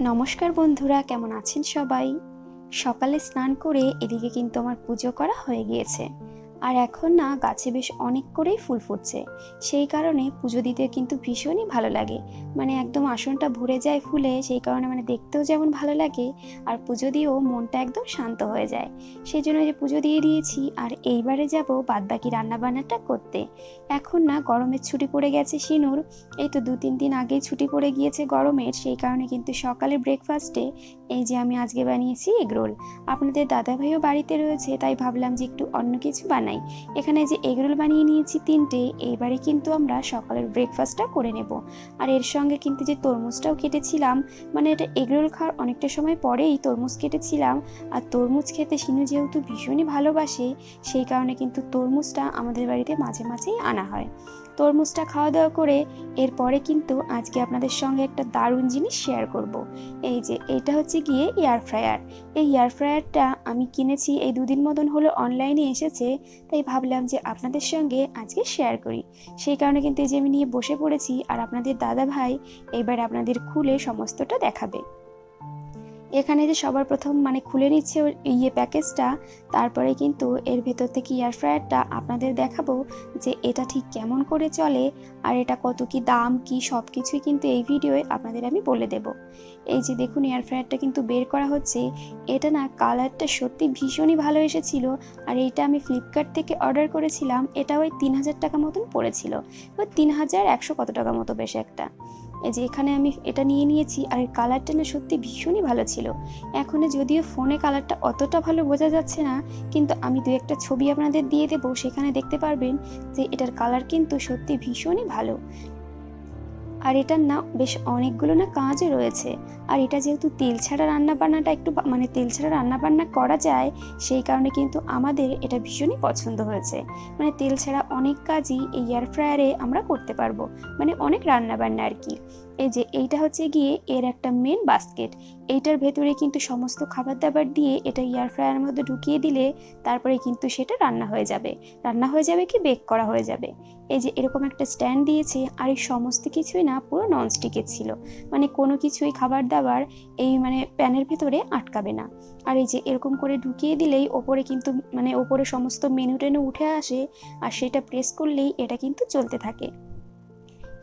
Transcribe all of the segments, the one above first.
নমস্কার বন্ধুরা, কেমন আছেন সবাই? সকালে স্নান করে এদিকে কিন্তু আমার পুজো করা হয়ে গিয়েছে। আর এখন না গাছে বেশ অনেক করেই ফুল ফুটছে। সেই কারণে পুজো দিতে কিন্তু ভীষণই ভালো লাগে। মানে একদম আসনটা ভরে যায় ফুলে, সেই কারণে মানে দেখতেও যেমন ভালো লাগে, আর পুজো দিয়েও মনটা একদম শান্ত হয়ে যায়। সেই জন্য যে পুজো দিয়ে দিয়েছি, আর এইবারে যাব বাদবাকি রান্নাবান্নাটা করতে। এখন না গরমের ছুটি পড়ে গেছে সিনুর এই তো দু তিন দিন আগেই ছুটি পড়ে গিয়েছে গরমের, সেই কারণে কিন্তু সকালে ব্রেকফাস্টে এই যে আমি আজকে বানিয়েছি এগরোল আপনাদের দাদাভাইও বাড়িতে রয়েছে, তাই ভাবলাম যে একটু অন্য কিছু বানাই। এখানে যে এগরোল বানিয়ে নিয়েছি তিনটে, এইবারে কিন্তু আমরা সকালের ব্রেকফাস্টটা করে নেব। আর এর সঙ্গে কিন্তু যে তরমুজটাও কেটেছিলাম মানে এটা এগরোল খাওয়ার অনেকটা সময় পরেই তরমুজ কেটেছিলাম। আর তরমুজ খেতে সিনু যেহেতু ভীষণই ভালোবাসে, সেই কারণে কিন্তু তরমুজটা আমাদের বাড়িতে মাঝে মাঝেই আনা হয়। তরমুজটা খাওয়া দাওয়া করে এরপরে কিন্তু আজকে আপনাদের সঙ্গে একটা দারুণ জিনিস শেয়ার করব। এই যে, এটা হচ্ছে গিয়ে এয়ার ফ্রায়ার এই এয়ার ফ্রায়ারটা আমি কিনেছি, এই দুদিন মতন হলো অনলাইনে এসেছে, তাই ভাবলাম যে আপনাদের সঙ্গে আজকে শেয়ার করি। সেই কারণে কিন্তু এই যে আমি নিয়ে বসে পড়েছি, আর আপনাদের দাদা ভাই এবার আপনাদের খুলে সমস্তটা দেখাবে। এখানে যে সবার প্রথম মানে খুলে নিচ্ছে ইয়ে প্যাকেজটা, তারপরে কিন্তু এর ভেতর থেকে এয়ার ফ্রায়ারটা আপনাদের দেখাবো যে এটা ঠিক কেমন করে চলে আর এটা কত কি দাম, কি সব কিছুই কিন্তু এই ভিডিওয়ে আপনাদের আমি বলে দেব। এই যে দেখুন এয়ার ফ্রায়ারটা কিন্তু বের করা হচ্ছে। এটা না কালারটা সত্যি ভীষণই ভালো এসেছিল আর এইটা আমি ফ্লিপকার্ট থেকে অর্ডার করেছিলাম। এটা ওই তিন হাজার টাকা মতন পড়েছিল। ওই তিন হাজার একশো কত টাকা মতো বেশ একটা। যে এখানে আমি এটা নিয়ে নিয়েছি আর এর কালারটা না সত্যি ভীষণই ভালো ছিল। এখন যদিও ফোনে কালারটা অতটা ভালো বোঝা যাচ্ছে না, কিন্তু আমি দু একটা ছবি আপনাদের দিয়ে দেবো, সেখানে দেখতে পারবেন যে এটার কালার কিন্তু সত্যি ভীষণই ভালো। আর এটার না বেশ অনেকগুলো না কাজও রয়েছে। আর এটা যেহেতু তেল ছাড়া রান্না বান্নাটা একটু মানে তেল ছাড়া রান্না বান্না করা যায়, সেই কারণে কিন্তু আমাদের এটা ভীষণই পছন্দ হয়েছে। মানে তেল ছাড়া অনেক কাজই এই এয়ার ফ্রায়ারে আমরা করতে পারব। মানে অনেক রান্না বান্না আর কি। এই যে এইটা হচ্ছে গিয়ে এর একটা মেন বাস্কেট এইটার ভেতরে কিন্তু সমস্ত খাবার দাবার দিয়ে এটা এয়ার ফ্রায়ারের মধ্যে ঢুকিয়ে দিলে তারপরে কিন্তু সেটা রান্না হয়ে যাবে। রান্না হয়ে যাবে কি? বেক করা হয়ে যাবে। এই যে এরকম একটা স্ট্যান্ড দিয়েছে আর এই সমস্ত কিছুই না পুরো ননস্টিকের ছিল। মানে কোনো কিছুই খাবার দাবার এই মানে প্যানের ভেতরে আটকাবে না। আর এই যে এরকম করে ঢুকিয়ে দিলেই ওপরে কিন্তু মানে ওপরে সমস্ত মেনু টেনু উঠে আসে আর সেটা প্রেস করলেই এটা কিন্তু চলতে থাকে।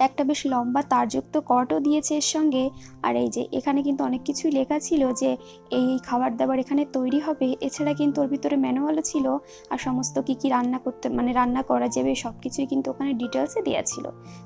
একটা বেশ লম্বা তারযুক্ত কটও দিয়েছে এর সঙ্গে। আর এই যে, এখানে কিন্তু অনেক কিছুই লেখা ছিল যে, এই খাবার দাবার এখানে তৈরি হবে। এছাড়া কিন্তু ওর ভিতরে ম্যানুয়ালও ছিল। আর সমস্ত কি কি রান্না করতে মানে রান্না করা যাবে সব কিছুই কিন্তু ওখানে ডিটেলসে দেওয়া ছিল।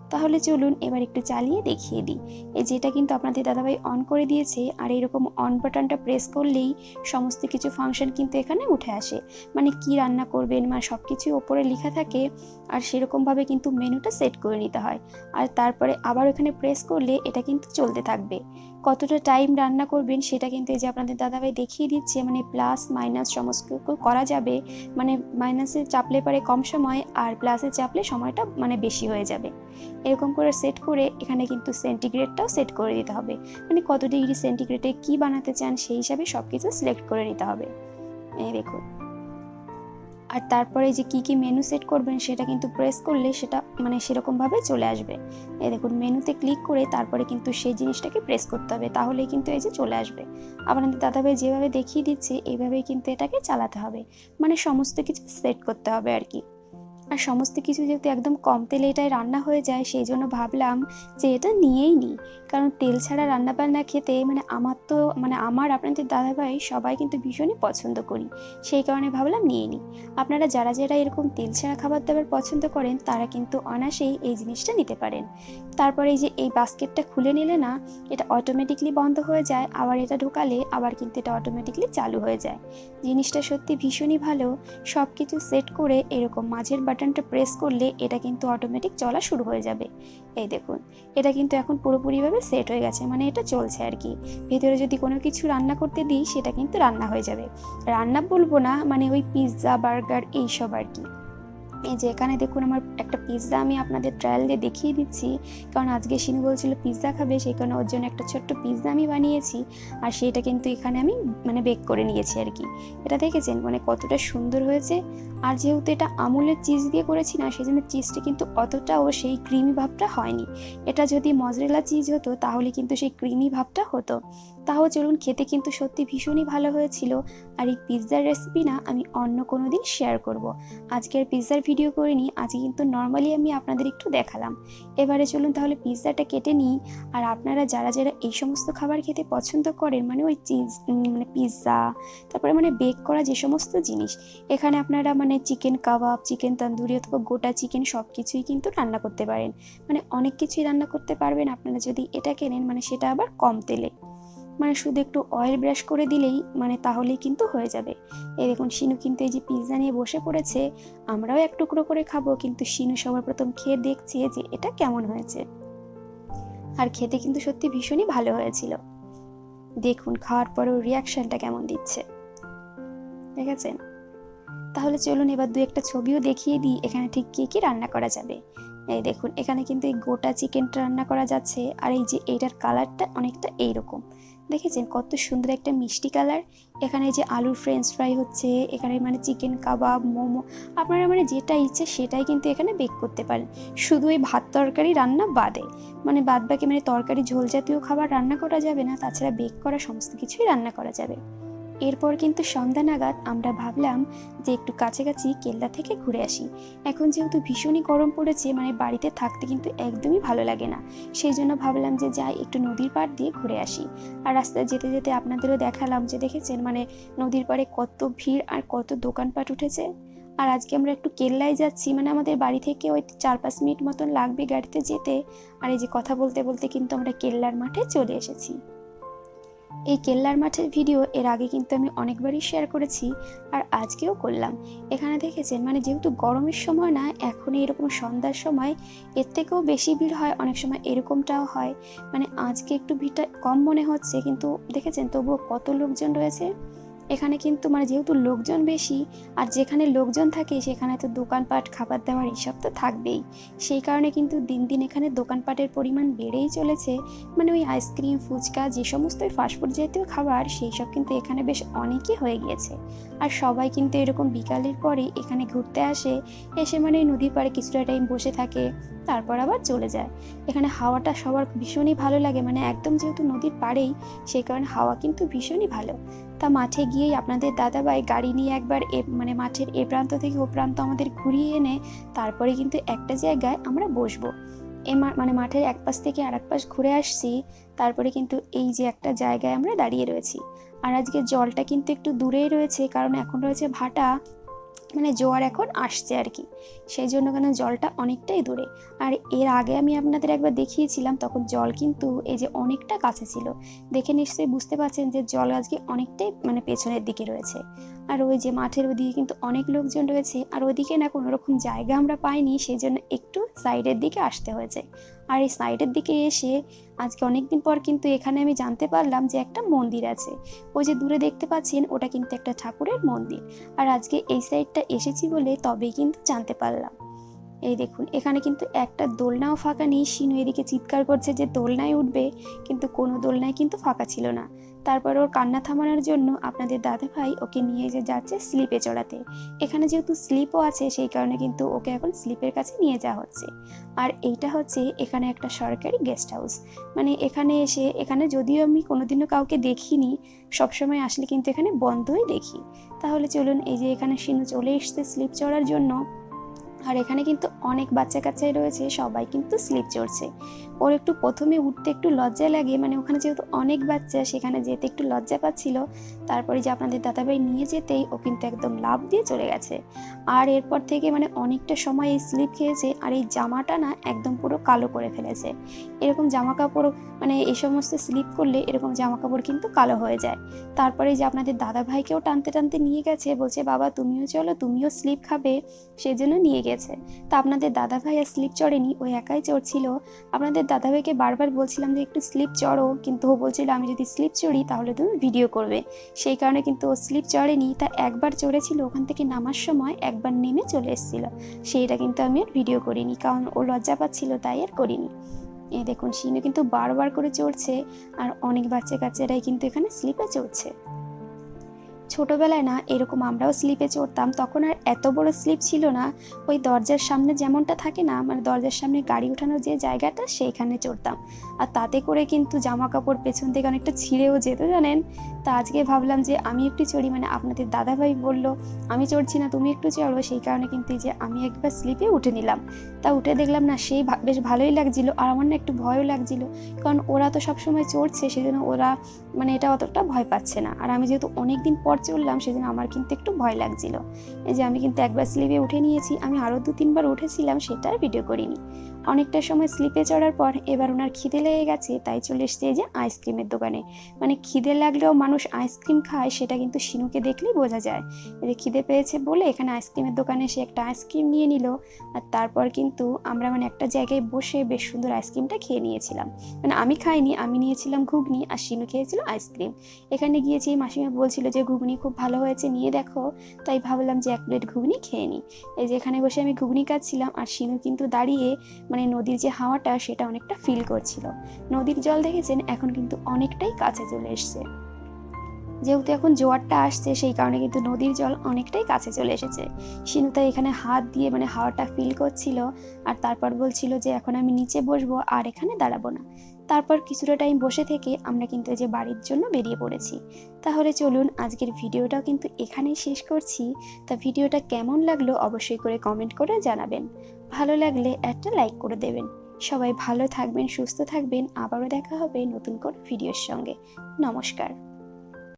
তাহলে চলুন এবার একটু চালিয়ে দেখিয়ে দিই। এই যেটা কিন্তু আপনাদের দাদাভাই অন করে দিয়েছে। আর এরকম অন বাটনটা প্রেস করলেই সমস্ত কিছু ফাংশন কিন্তু এখানে উঠে আসে। মানে কি রান্না করবেন মানে সব কিছুই ওপরে লেখা থাকে। আর সেরকমভাবে কিন্তু মেনুটা সেট করে নিতে হয়। আর তারপরে আবার ওখানে প্রেস করলে এটা কিন্তু চলতে থাকবে। কতটা টাইম রান্না করবেন সেটা কিন্তু এই যে আপনাদের দাদাভাই দেখিয়ে দিচ্ছে মানে প্লাস মাইনাস সমস্ত করা যাবে মানে মাইনাসে চাপলে পারে কম সময় আর প্লাসে চাপলে সময়টা মানে বেশি হয়ে যাবে। এরকম করে সেট করে এখানে কিন্তু সেন্টিগ্রেডটাও সেট করে দিতে হবে। মানে কত ডিগ্রি সেন্টিগ্রেডে কী বানাতে চান সেই হিসাবে সব কিছু সিলেক্ট করে নিতে হবে। এই দেখুন। আর তারপরে যে কি কি মেনু সেট করবেন সেটা কিন্তু প্রেস করলে সেটা মানে সেরকমভাবে চলে আসবে। এই দেখুন মেনুতে ক্লিক করে তারপরে কিন্তু সেই জিনিসটাকে প্রেস করতে হবে, তাহলেই কিন্তু এই যে চলে আসবে। আপনাদের দাদাভাই যেভাবে দেখিয়ে দিচ্ছে এইভাবেই কিন্তু এটাকে চালাতে হবে। মানে সমস্ত কিছু সেট করতে হবে আর কি। আর সমস্ত কিছু যেহেতু একদম কম তেলে এটাই রান্না হয়ে যায়, সেই জন্য ভাবলাম যে এটা নিয়েই নিই। কারণ তেল ছাড়া রান্না বান্না খেতে মানে আমার তো মানে আমার, আপনাদের দাদাভাই সবাই কিন্তু ভীষণই পছন্দ করি। সেই কারণে ভাবলাম নিয়ে নিই। আপনারা যারা যারা এরকম তেল ছাড়া খাবার দাবার পছন্দ করেন, তারা কিন্তু অনায়াসেই এই জিনিসটা নিতে পারেন। তারপরে এই যে এই বাস্কেটটা খুলে নিলে না, এটা অটোমেটিকলি বন্ধ হয়ে যায়, আবার এটা ঢোকালে আবার কিন্তু এটা অটোমেটিকলি চালু হয়ে যায়। জিনিসটা সত্যি ভীষণই ভালো। সব কিছু সেট করে এরকম মাঝের বাটনটা প্রেস করলে এটা কিন্তু অটোমেটিক চলা শুরু হয়ে যাবে। এই দেখুন, এটা কিন্তু এখন পুরোপুরিভাবে সেট হয়ে গেছে মানে এটা চলছে আর কি। ভিতরে যদি কোনো কিছু রান্না করতে দিই, সেটা কিন্তু রান্না হয়ে যাবে। রান্না বলব না মানে ওই পিৎজা বার্গার এইসব আর কি। এই যে এখানে দেখুন আমার একটা পিৎজা আমি আপনাদের ট্রায়াল দিয়ে দেখিয়ে দিচ্ছি। কারণ আজকে শিনু বলছিল পিৎজা খাবে, সেই কারণে ওর জন্য একটা ছোট্ট পিৎজা আমি বানিয়েছি। আর সেটা কিন্তু এখানে আমি মানে বেক করে নিয়েছি আর কি। এটা দেখেছেন? মানে কতটা সুন্দর হয়েছে। আর যেহেতু এটা আমুলের চিজ দিয়ে করেছি না সেই জন্য চিজটা কিন্তু অতটাও সেই ক্রিমি ভাবটা হয়নি। এটা যদি মজরেলা চিজ হতো, তাহলে কিন্তু সেই ক্রিমি ভাবটা হতো। তাও চলুন খেতে কিন্তু সত্যি ভীষণই ভালো হয়েছিল। আর এই পিৎজার রেসিপি না আমি অন্য কোনো দিন শেয়ার করব। আজকের পিৎজার ভিডিও করিনি আজকে কিন্তু নর্মালি আমি আপনাদের একটু দেখালাম। এবারে চলুন তাহলে পিৎজাটা কেটে নিই। আর আপনারা যারা যারা এই সমস্ত খাবার খেতে পছন্দ করেন মানে ওই চিজ মানে পিৎজা তারপরে মানে বেক করা যে সমস্ত জিনিস, এখানে আপনারা মানে চিকেন কাবাব চিকেন তন্দুরি অথবা গোটা চিকেন সব কিছুই কিন্তু রান্না করতে পারেন। মানে অনেক কিছুই রান্না করতে পারবেন। আপনারা যদি এটা কেনেন মানে সেটা আবার কম তেলে। মানে শুধু একটু অয়েল ব্রাশ করে দিলেই মানে তাহলেই কিন্তু হয়ে যাবে। এই দেখুন, শিনু কিন্তু এই যে পিৎজা নিয়ে বসে পড়েছে, আমরাও এক টুকরো করে খাব, কিন্তু শিনু সবার প্রথম খেয়ে দেখছে যে এটা কেমন হয়েছে। আর খেতে কিন্তু সত্যি ভীষণই ভালো হয়েছিল। দেখুন, খাওয়ার পরেও রিয়াকশনটা কেমন দিচ্ছে। দেখেছেন তাহলে চলুন এবার দু একটা ছবিও দেখিয়ে দিই, এখানে ঠিক কী কী রান্না করা যাবে। এই দেখুন, এখানে কিন্তু এই গোটা চিকেনটা রান্না করা যাচ্ছে, আর এই যে এইটার কালারটা অনেকটা এইরকম। দেখেছেন কত সুন্দর একটা মিষ্টি কালার? এখানে যে আলুর ফ্রেঞ্চ ফ্রাই হচ্ছে, এখানে মানে চিকেন কাবাব মোমো, আপনারা মানে যেটা ইচ্ছে সেটাই কিন্তু এখানে বেক করতে পারেন। শুধু এই ভাত তরকারি রান্না বাদে। মানে বাদ বাকি মানে তরকারি ঝোল জাতীয় খাবার রান্না করা যাবে না, তাছাড়া বেক করা সমস্ত কিছুই রান্না করা যাবে। এরপর কিন্তু সন্ধ্যা নাগাদ আমরা ভাবলাম যে একটু কাছাকাছি কেল্লা থেকে ঘুরে আসি। এখন যেহেতু ভীষণই গরম পড়েছে মানে বাড়িতে থাকতে কিন্তু একদমই ভালো লাগে না। সেই জন্য ভাবলাম যে যাই, একটু নদীর পাড় দিয়ে ঘুরে আসি। আর রাস্তায় যেতে যেতে আপনাদেরও দেখালাম যে দেখেছেন মানে নদীর পাড়ে কত ভিড় আর কত দোকানপাট উঠেছে। আর আজকে আমরা একটু কেল্লায় যাচ্ছি মানে আমাদের বাড়ি থেকে ওই চার পাঁচ মিনিট মতন লাগবে গাড়িতে যেতে। আর এই যে কথা বলতে বলতে কিন্তু আমরা কেল্লার মাঠে চলে এসেছি। এই কেল্লার মাঠের ভিডিও এর আগে কিন্তু আমি অনেকবারই শেয়ার করেছি আর আজকেও করলাম। এখানে দেখেছেন মানে যেহেতু গরমের সময় না, এখন এরকম সন্ধ্যার সময় এর থেকেও বেশি ভিড় হয়, অনেক সময় এরকমটাও হয়। মানে আজকে একটু ভিড়টা কম মনে হচ্ছে, কিন্তু দেখেছেন তবুও কত লোকজন রয়েছে? এখানে কিন্তু মানে যেহেতু লোকজন বেশি, আর যেখানে লোকজন থাকে সেখানে তো দোকানপাট, খাবার দাবার এইসব তো থাকবেই। সেই কারণে কিন্তু দিন দিন এখানে দোকানপাটের পরিমাণ বেড়েই চলেছে। মানে ওই আইসক্রিম, ফুচকা, যে সমস্ত ফাস্টফুড জাতীয় খাবার, সেই সব কিন্তু এখানে বেশ অনেকই হয়ে গিয়েছে। আর সবাই কিন্তু এরকম বিকালের পরে এখানে ঘুরতে আসে, এসে মানে নদীর পাড়ে কিছুটা টাইম বসে থাকে, তারপর আবার চলে যায়। এখানে হাওয়াটা সবার ভীষণই ভালো লাগে মানে একদম যেহেতু নদীর পাড়েই, সেই কারণে হাওয়া কিন্তু ভীষণই ভালো। তা মাঠে গিয়েই আপনাদের দাদাভাই গাড়ি নিয়ে একবার এ মানে মাঠের এ প্রান্ত থেকে ও প্রান্ত আমাদের ঘুরিয়ে এনে তারপরে কিন্তু একটা জায়গায় আমরা বসবো। এ মানে মাঠের এক পাশ থেকে আর এক পাশ ঘুরে আসছি, তারপরে কিন্তু এই যে একটা জায়গায় আমরা দাঁড়িয়ে রয়েছি। আর আজকে জলটা কিন্তু একটু দূরেই রয়েছে, কারণ এখন রয়েছে ভাটা। মানে জোয়ার এখন আসছে আর কি। সেই জন্য কেন জলটা অনেকটাই দূরে। আর এর আগে আমি আপনাদের একবার দেখিয়েছিলাম, তখন জল কিন্তু এই যে অনেকটা কাছে ছিল। দেখে নিশ্চয়ই বুঝতে পারছেন যে জল আজকে অনেকটাই মানে পেছনের দিকে রয়েছে। আর ওই যে মাঠের ওদিকে কিন্তু অনেক লোকজন রয়েছে। আর ওদিকে না কোনো রকম জায়গা আমরা পাইনি সেই জন্য একটু সাইডের দিকে আসতে হয়েছে। আর এই সাইডের দিকে এসে আজকে অনেকদিন পর কিন্তু এখানে আমি জানতে পারলাম যে একটা মন্দির আছে। ওই যে দূরে দেখতে পাচ্ছেন, ওটা কিন্তু একটা ঠাকুরের মন্দির। আর আজকে এই সাইডটা এসেছি বলে তবেই কিন্তু জানতে পারলাম। এই দেখুন, এখানে কিন্তু একটা দোলনাও ফাঁকা নেই। শিনু এদিকে চিৎকার করছে যে দোলনায় উঠবে, কিন্তু কোনো দোলনায় কিন্তু ফাঁকা ছিল না। তারপর ওর কান্না থামানোর জন্য আপনাদের দাদা ভাই ওকে নিয়ে যে যাচ্ছে স্লিপে চড়াতে। এখানে যেহেতু স্লিপও আছে, সেই কারণে কিন্তু ওকে এখন স্লিপের কাছে নিয়ে যাওয়া হচ্ছে। আর এইটা হচ্ছে এখানে একটা সরকারি গেস্ট হাউস। মানে এখানে এসে, এখানে যদিও আমি কোনোদিনও কাউকে দেখিনি, সবসময় আসলে কিন্তু এখানে বন্ধই দেখি। তাহলে চলুন এই যে এখানে সিনু চলে এসছে স্লিপ চড়ার জন্য। আর এখানে কিন্তু অনেক বাচ্চা কাচ্চাই রয়েছে, সবাই কিন্তু স্লিপ চড়ছে। ওর একটু প্রথমে উঠতে একটু লজ্জা লাগে মানে ওখানে যেহেতু অনেক বাচ্চা, সেখানে যেতে একটু লজ্জা পাচ্ছিল। তারপরে যে আপনাদের দাদাভাই নিয়ে যেতেই ও কিন্তু একদম লাভ দিয়ে চলে গেছে। আর এরপর থেকে মানে অনেকটা সময় এই স্লিপ খেয়েছে, আর এই জামাটা না একদম পুরো কালো করে ফেলেছে। এরকম জামা কাপড় মানে এই সমস্ত স্লিপ করলে এরকম জামা কাপড় কিন্তু কালো হয়ে যায়। তারপরে যে আপনাদের দাদাভাইকেও টানতে টানতে নিয়ে গেছে, বলছে, বাবা, তুমিও চলো, তুমিও স্লিপ খাবে। সেই জন্য নিয়ে গেছে। তা আপনাদের দাদা ভাই আর স্লিপ চড়েনি, ও একাই চড়ছিল। আপনাদের দাদাভাইকে বারবার বলছিলাম যে একটু স্লিপ চড়ো, কিন্তু ও বলছিল আমি যদি স্লিপ চড়ি তাহলে তুমি ভিডিও করবে। সেই কারণে কিন্তু ও স্লিপ চড়েনি, তা একবার চড়েছিল, ওখান থেকে নামার সময় একবার নেমে চলে এসেছিল। সেইটা কিন্তু আমি আর ভিডিও করিনি, কারণ ও লজ্জা পাচ্ছিল, তাই আর করিনি। এই দেখুন, শিনু কিন্তু বারবার করে চড়ছে, আর অনেক বাচ্চা কাচ্চারাই কিন্তু এখানে স্লিপে চড়ছে। ছোটবেলায় না এরকম আমরাও স্লিপে চড়তাম, তখন আর এত বড় স্লিপ ছিল না, ওই দরজার সামনে যেমনটা থাকে না মানে দরজার সামনে গাড়ি ওঠানোর যে জায়গাটা সেইখানে চড়তাম। আর তাতে করে কিন্তু জামা কাপড় পেছন থেকে অনেকটা ছিঁড়েও যেত, জানেন? তা আজকে ভাবলাম যে আমি একটু চড়ি মানে আপনাদের দাদাভাই বলল, আমি চড়ছি না, তুমি একটু চড়ো। সেই কারণে কিন্তু যে আমি একবার স্লিপে উঠে নিলাম। তা উঠে দেখলাম না, সেই বেশ ভালোই লাগছিল আর আমার না একটু ভয়ও লাগছিল, কারণ ওরা তো সবসময় চড়ছে, সেজন্য ওরা মানে এটা অতটা ভয় পাচ্ছে না। আর আমি যেহেতু অনেক দিন পর চড়লাম, সেজন্য আমার কিন্তু একটু ভয় লাগছিল। এই যে আমি কিন্তু একবার স্লিপে উঠে নিয়েছি, আমি আরও দু তিনবার উঠেছিলাম সেটার ভিডিও করিনি। অনেকটা সময় স্লিপে চড়ার পর এবার ওনার খিদে লেগে গেছে, তাই চলে এসছে যে আইসক্রিমের দোকানে। মানে খিদে লাগলেও মানুষ আইসক্রিম খায়, সেটা কিন্তু শিনুকে দেখলেই বোঝা যায়। যে খিদে পেয়েছে বলে এখানে আইসক্রিমের দোকানে সে একটা আইসক্রিম নিয়ে নিল, আর তারপর কিন্তু আমরা মানে একটা জায়গায় বসে বেশ সুন্দর আইসক্রিমটা খেয়ে নিয়েছিলাম। মানে আমি খাইনি, আমি নিয়েছিলাম ঘুগনি আর শিনু খেয়েছিল আইসক্রিম এখানে গিয়েছি, মাসিমা বলছিল যে, ঘুগনি খুব ভালো হয়েছে, নিয়ে দেখো। তাই ভাবলাম যে, এক প্লেট ঘুগনি খেয়ে নিই এই যে এখানে বসে আমি ঘুগনি খাচ্ছিলাম, আর শিনু কিন্তু দাঁড়িয়ে মানে নদীর যে হাওয়াটা সেটা অনেকটা ফিল করছিল। নদীর জল দেখেছেন, এখন কিন্তু অনেকটাই কাছে চলে এসছে। যেহেতু এখন জোয়ারটা আসছে, সেই কারণে কিন্তু নদীর জল অনেকটাই কাছে চলে এসেছে। শিনু তাই এখানে হাত দিয়ে মানে হাওয়াটা ফিল করছিল আর তারপর বলছিল যে, এখন আমি নিচে বসবো আর এখানে দাঁড়াবো না। তারপর কিছুটা টাইম বসে থেকে আমরা কিন্তু যে বাড়ির জন্য বেরিয়ে পড়েছি। তাহলে চলুন আজকের ভিডিওটাও কিন্তু এখানেই শেষ করছি। তা ভিডিওটা কেমন লাগল অবশ্যই করে কমেন্ট করে জানাবেন। ভালো লাগলে একটা লাইক করে দেবেন। সবাই ভালো থাকবেন, সুস্থ থাকবেন। আবারও দেখা হবে নতুন কোনো ভিডিওর সঙ্গে। নমস্কার।